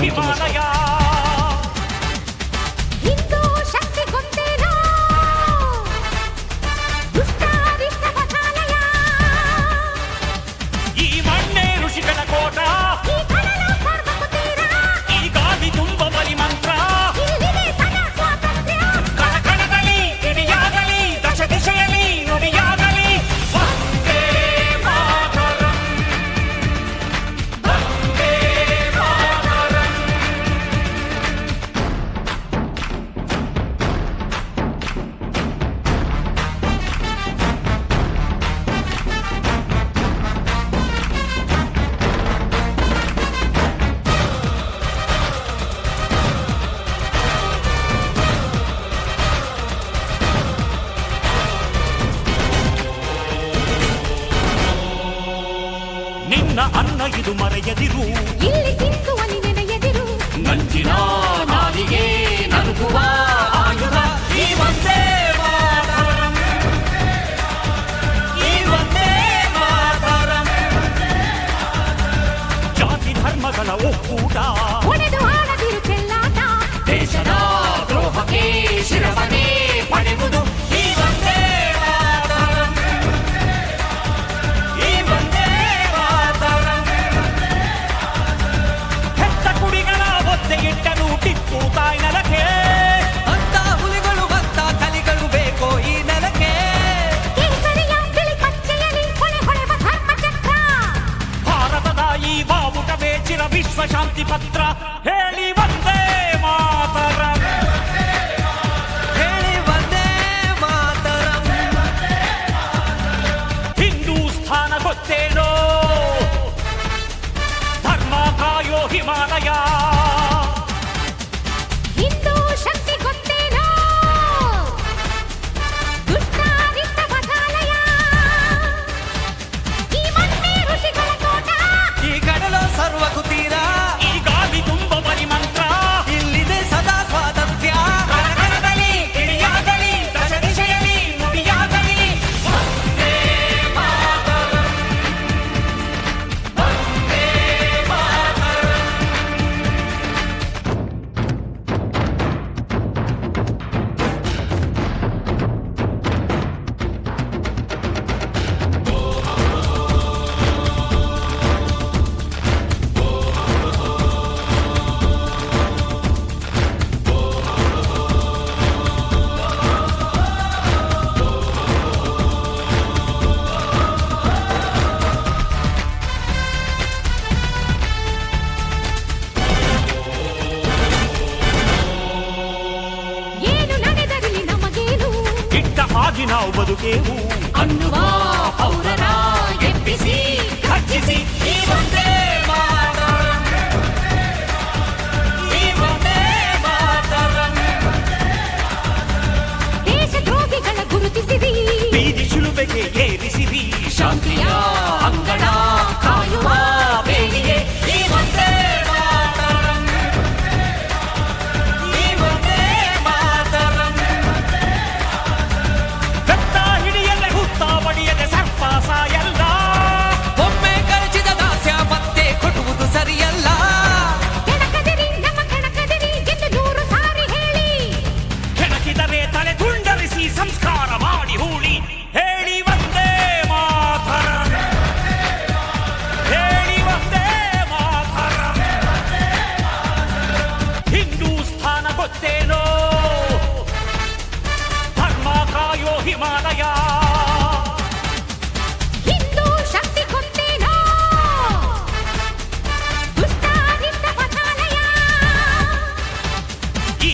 你妈呀 ನೆಚ್ಚಿನ ಅನ್ನ ಇದು ಮರೆಯದಿರು. ಇಲ್ಲಿ ತಿಂದು ಅಲ್ಲಿ ನೆನೆಯದಿರು. ನಂಜಿನ ನಾಲಿಗೆ ನಲುಗುವ ಆಯುಧ. ಈ ಒಂದೇ ಜಾತಿ ಧರ್ಮಗಳ ಒಕ್ಕೂಟ. ಒಡೆದು ಆಡದಿರು ಇಟ್ಟನು ಟಿಪ್ಪು ತಾಯಿ ನೆಲಕ್ಕೆ ಅಂತ ಹುಲಿಗಳು ಅಂತ ಕಲಿಗಳು ಬೇಕೋ ಈ ನೆಲಕ್ಕೆ ಕೇಸರಿಯ ಬಿಳಿ ಪಚ್ಚೆಯಲಿ ಹೊಳೆ ಹೊಳೆವ ಧರ್ಮ ಚಕ್ರ ಭಾರತದ ಈ ಬಾವುಟವೇ ಚಿರ ವಿಶ್ವ ಶಾಂತಿ ಪತ್ರ ಹೇಳಿ ಒಂದೇ ಮಾತರಂ ಹೇಳಿ ಒಂದೇ ಮಾತರಂ ಹಿಂದೂಸ್ಥಾನ ಗೊತ್ತೇನೋ ಧರ್ಮ ಕಾಯೋ ಹಿಮಾಲಯ సాగి నావు బతుకేవు అన్నువా పౌరనా ఎంపీసీ ఖర్చిసి ఈ వందే